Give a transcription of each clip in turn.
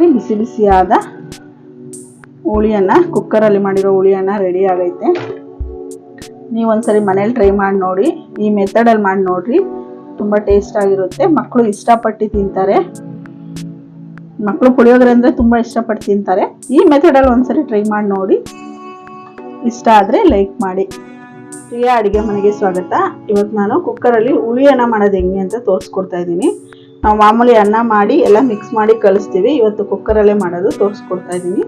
ನೋಡ್ರಿ ಬಿಸಿ ಬಿಸಿಯಾದ ಹುಳಿಯನ್ನು ಕುಕ್ಕರಲ್ಲಿ ಮಾಡಿರೋ ಹುಳಿಯನ್ನು ರೆಡಿ ಆಗೈತೆ. ನೀವು ಸರಿ ಮನೇಲಿ ಟ್ರೈ ಮಾಡಿ ನೋಡಿ. ಈ ಮೆಥಡಲ್ಲಿ ಮಾಡಿ ನೋಡಿರಿ. ತುಂಬ ಟೇಸ್ಟ್ ಆಗಿರುತ್ತೆ. ಮಕ್ಕಳು ಇಷ್ಟಪಟ್ಟು ತಿಂತಾರೆ. ಮಕ್ಕಳು ಪುಳಿಯೋಗರೆ ಅಂದರೆ ತುಂಬ ಇಷ್ಟಪಟ್ಟು ತಿಂತಾರೆ. ಈ ಮೆಥಡಲ್ಲಿ ಒಂದ್ಸರಿ ಟ್ರೈ ಮಾಡಿ ನೋಡಿ. ಇಷ್ಟ ಆದರೆ ಲೈಕ್ ಮಾಡಿ. ಪ್ರಿಯಾ ಅಡುಗೆ ಮನೆಗೆ ಸ್ವಾಗತ. ಇವತ್ತು ನಾನು ಕುಕ್ಕರಲ್ಲಿ ಹುಳಿಯನ್ನು ಮಾಡೋದು ಹೆಂಗೆ ಅಂತ ತೋರಿಸ್ಕೊಡ್ತಾ ಇದ್ದೀನಿ. ನಾವು ಮಾಮೂಲಿ ಅನ್ನ ಮಾಡಿ ಎಲ್ಲ ಮಿಕ್ಸ್ ಮಾಡಿ ಕಳಿಸ್ತೀವಿ ಇವತ್ತು ಕುಕ್ಕರಲ್ಲೇ ಮಾಡೋದು ತೋರಿಸ್ಕೊಡ್ತಾ ಇದ್ದೀನಿ.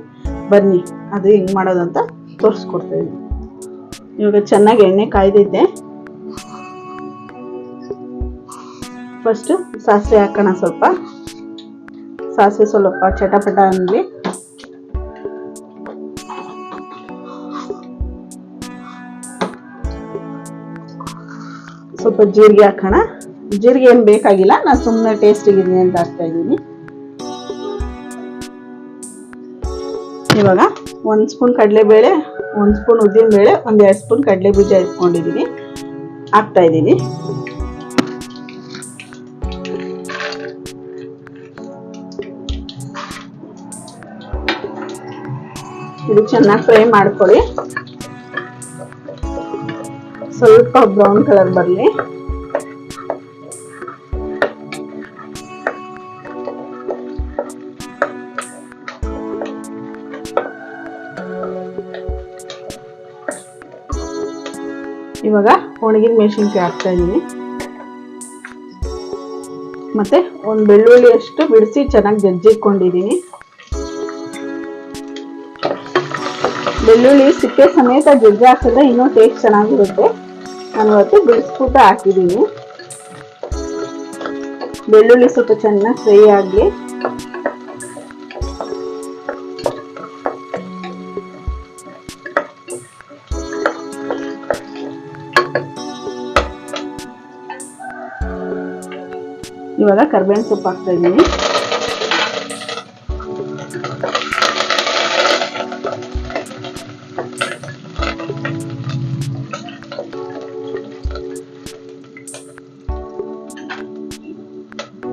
ಬನ್ನಿ, ಅದು ಹೆಂಗೆ ಮಾಡೋದು ಅಂತ ತೋರಿಸ್ಕೊಡ್ತಾ ಇದ್ದೀನಿ. ಇವಾಗ ಚೆನ್ನಾಗಿ ಎಣ್ಣೆ ಕಾಯ್ದಿದ್ದೆ. ಫಸ್ಟು ಸಾಸಿವೆ ಹಾಕೋಣ ಸ್ವಲ್ಪ. ಸಾಸಿವೆ ಸ್ವಲ್ಪ ಚಟಪಟ ಅನ್ನಲಿ ಸ್ವಲ್ಪ ಜೀರಿಗೆ ಹಾಕೋಣ. ಜೀರಿಗೆ ಏನು ಬೇಕಾಗಿಲ್ಲ ನಾನು ಸುಮ್ಮನೆ ಟೇಸ್ಟಿಗಿದ್ದೀನಿ ಅಂತ ಹಾಕ್ತಾ ಇದ್ದೀನಿ. ಇವಾಗ ಒಂದು ಸ್ಪೂನ್ ಕಡಲೆಬೇಳೆ, ಒಂದು ಸ್ಪೂನ್ ಉದ್ದಿನಬೇಳೆ, ಒಂದು ಎರಡು ಸ್ಪೂನ್ ಕಡಲೆ ಬೀಜ ಇಟ್ಕೊಂಡಿದ್ದೀನಿ ಹಾಕ್ತಾ ಇದ್ದೀನಿ. ಇದು ಚೆನ್ನಾಗಿ ಫ್ರೈ ಮಾಡ್ಕೊಳ್ಳಿ. ಸ್ವಲ್ಪ ಬ್ರೌನ್ ಕಲರ್ ಬರಲಿ. ಇವಾಗ ಒಣಗಿನ ಮೆಣಸಿನ್ಕಾಯಿ ಹಾಕ್ತಾ ಇದ್ದೀನಿ. ಮತ್ತೆ ಒಂದು ಬೆಳ್ಳುಳ್ಳಿ ಅಷ್ಟು ಬಿಡಿಸಿ ಚೆನ್ನಾಗಿ ಜಜ್ಜಿಕೊಂಡಿದ್ದೀನಿ ಬೆಳ್ಳುಳ್ಳಿ ಸಿಪ್ಪೆ ಸಮೇತ ಜಜ್ಜಿ ಹಾಕಿದ್ರೆ ಇನ್ನೂ ಟೇಸ್ಟ್ ಚೆನ್ನಾಗಿರುತ್ತೆ. ನಾನು ಇವತ್ತು ಬಿಡಿಸ್ಬಿಟ್ಟು ಹಾಕಿದ್ದೀನಿ. ಬೆಳ್ಳುಳ್ಳಿ ಸ್ವಲ್ಪ ಚೆನ್ನಾಗಿ ಫ್ರೈ ಆಗಲಿ ಇವಾಗ ಕರ್ಬೇವಿನ ಸೊಪ್ಪು ಹಾಕ್ತಾ ಇದ್ದೀನಿ.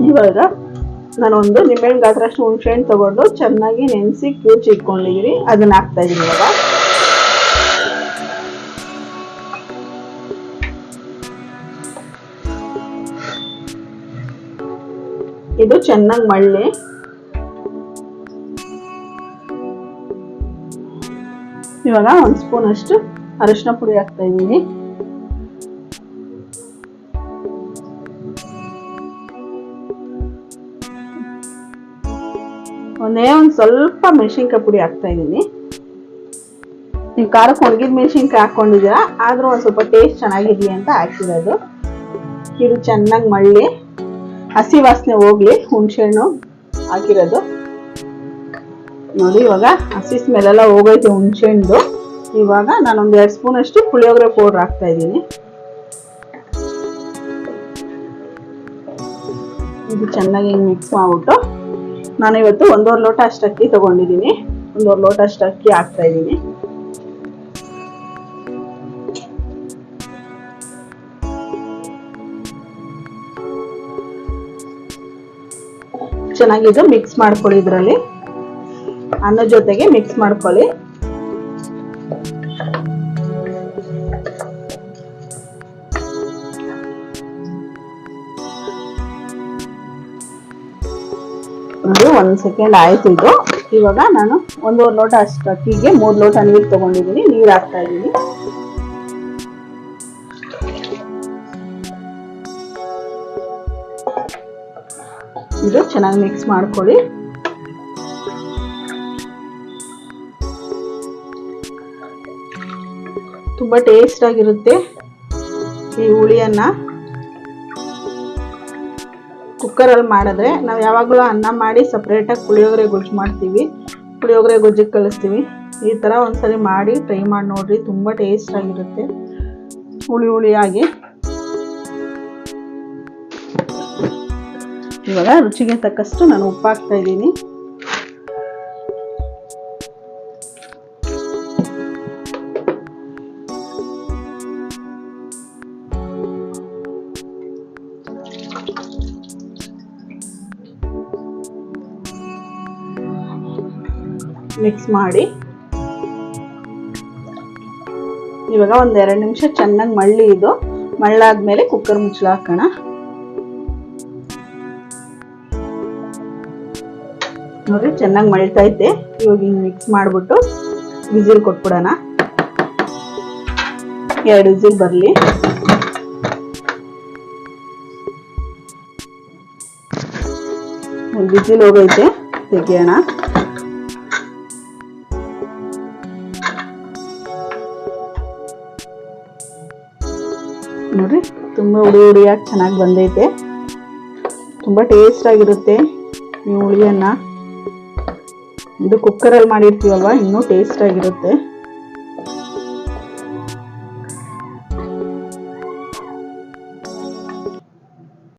ಇವಾಗ ನಾನೊಂದು ನಿಂಬೆಹಣ್ಣು ಗಾತ್ರಷ್ಟು ಹುಣಸೆಹಣ್ಣು ತಗೊಂಡು ಚೆನ್ನಾಗಿ ನೆನೆಸಿ ಕ್ಯೂಚಿ ಇಟ್ಕೊಂಡಿದ್ದೀನಿ ಅದನ್ನ ಹಾಕ್ತಾ ಇದ್ದೀನಿ ಇವಾಗ. ಇದು ಚೆನ್ನಾಗಿ ಮಳ್ಳಿ. ಇವಾಗ ಒಂದು ಸ್ಪೂನ್ ಅಷ್ಟು ಅರಿಶಿನ ಪುಡಿ ಹಾಕ್ತಾ ಇದ್ದೀನಿ. ಒಂದೇ ಒಂದು ಸ್ವಲ್ಪ ಮೆಣಸಿನ್ಕಾಯಿ ಪುಡಿ ಹಾಕ್ತಾ ಇದ್ದೀನಿ. ನೀವು ಖಾರಕ್ಕೆ ಒಣಗಿದ ಮೆಣಸಿನ್ಕಾಯಿ ಹಾಕೊಂಡಿದ್ದೀರಾ, ಆದ್ರೂ ಒಂದು ಸ್ವಲ್ಪ ಟೇಸ್ಟ್ ಚೆನ್ನಾಗಿರ್ಲಿ ಅಂತ ಹಾಕಿರೋದು. ಇದು ಚೆನ್ನಾಗಿ ಮಳ್ಳಿ. ಹಸಿ ವಾಸನೆ ಹೋಗ್ಲಿ, ಹುಣಸೆಹಣ್ಣು ಹಾಕಿರೋದು. ನೋಡಿ, ಇವಾಗ ಹಸಿ ಸ್ಮೆಲ್ ಎಲ್ಲ ಹೋಗೈತೆ ಹುಣಸೆಹಣ್ಣು. ಇವಾಗ ನಾನೊಂದು ಎರಡು ಸ್ಪೂನ್ ಅಷ್ಟು ಪುಳಿಯೋಗರೆ ಪೌಡ್ರ್ ಹಾಕ್ತಾ ಇದ್ದೀನಿ. ಇದು ಚೆನ್ನಾಗಿ ಮಿಕ್ಸ್ ಮಾಡ್ಬಿಟ್ಟು ನಾನು ಇವತ್ತು ಒಂದೂವರೆ ಲೋಟ ಅಷ್ಟು ಅಕ್ಕಿ ತಗೊಂಡಿದ್ದೀನಿ. ಒಂದೂವರೆ ಲೋಟ ಅಷ್ಟು ಅಕ್ಕಿ ಹಾಕ್ತಾ ಇದ್ದೀನಿ. ಚೆನ್ನಾಗಿದ್ದು ಮಿಕ್ಸ್ ಮಾಡ್ಕೊಳ್ಳಿ ಇದರಲ್ಲಿ. ಅನ್ನ ಜೊತೆಗೆ ಮಿಕ್ಸ್ ಮಾಡ್ಕೊಳ್ಳಿ. ನೋಡಿ, ಒಂದು ಸೆಕೆಂಡ್ ಆಯ್ತು ಇದು. ಇವಾಗ ನಾನು ಒಂದೂವರೆ ಲೋಟ ಅಷ್ಟು ಅಕ್ಕಿಗೆ ಮೂರು ಲೋಟ ನೀರು ತಗೊಂಡಿದ್ದೀನಿ, ನೀರು ಹಾಕ್ತಾ ಇದ್ದೀನಿ. ಇದು ಚೆನ್ನಾಗಿ ಮಿಕ್ಸ್ ಮಾಡ್ಕೊಳ್ಳಿ. ತುಂಬ ಟೇಸ್ಟ್ ಆಗಿರುತ್ತೆ ಈ ಹುಳಿಯನ್ನು. ಕುಕ್ಕರಲ್ಲಿ ಮಾಡಿದ್ರೆ ನಾವು ಯಾವಾಗಲೂ ಅನ್ನ ಮಾಡಿ ಸಪ್ರೇಟಾಗಿ ಪುಳಿಯೋಗರೆ ಗೊಜ್ಜು ಮಾಡ್ತೀವಿ. ಪುಳಿಯೋಗರೆ ಗೊಜ್ಜಿಗೆ ಕಳಿಸ್ತೀವಿ ಈ ಥರ ಒಂದ್ಸರಿ ಮಾಡಿ ಟ್ರೈ ಮಾಡಿ ನೋಡಿರಿ, ತುಂಬ ಟೇಸ್ಟ್ ಆಗಿರುತ್ತೆ. ಹುಳಿ ಹುಳಿಯಾಗಿ. ಇವಾಗ ರುಚಿಗೆ ತಕ್ಕಷ್ಟು ನಾನು ಉಪ್ಪು ಹಾಕ್ತಾ ಇದ್ದೀನಿ. ಮಿಕ್ಸ್ ಮಾಡಿ. ಇವಾಗ ಒಂದು ಎರಡು ನಿಮಿಷ ಚೆನ್ನಾಗಿ ಮಳ್ಳಿ ಇದು. ಮಳ್ಳಾದ್ಮೇಲೆ ಕುಕ್ಕರ್ ಮುಚ್ಚಳ ಹಾಕೋಣ. ನೋಡ್ರಿ, ಚೆನ್ನಾಗಿ ಮಳ್ತೈತೆ ಇವಾಗ ಹಿಂಗೆ ಮಿಕ್ಸ್ ಮಾಡ್ಬಿಟ್ಟು ವಿಜಿಲ್ ಕೊಟ್ಬಿಡೋಣ. ಎರಡು ವಿಜಿಲ್ ಬರಲಿ. ವಿಸಿಲ್ ಹೋಗೈತೆ, ತೆಗಿಯೋಣ. ನೋಡ್ರಿ, ತುಂಬ ಹುಡಿ ಹುಡಿಯಾಗಿ ಚೆನ್ನಾಗಿ ಬಂದೈತೆ. ತುಂಬ ಟೇಸ್ಟ್ ಆಗಿರುತ್ತೆ ಈ ಹುಳಿಯನ್ನ. ಇದು ಕುಕ್ಕರಲ್ಲಿ ಮಾಡಿರ್ತೀವಲ್ವ? ಇನ್ನೂ ಟೇಸ್ಟ್ ಆಗಿರುತ್ತೆ.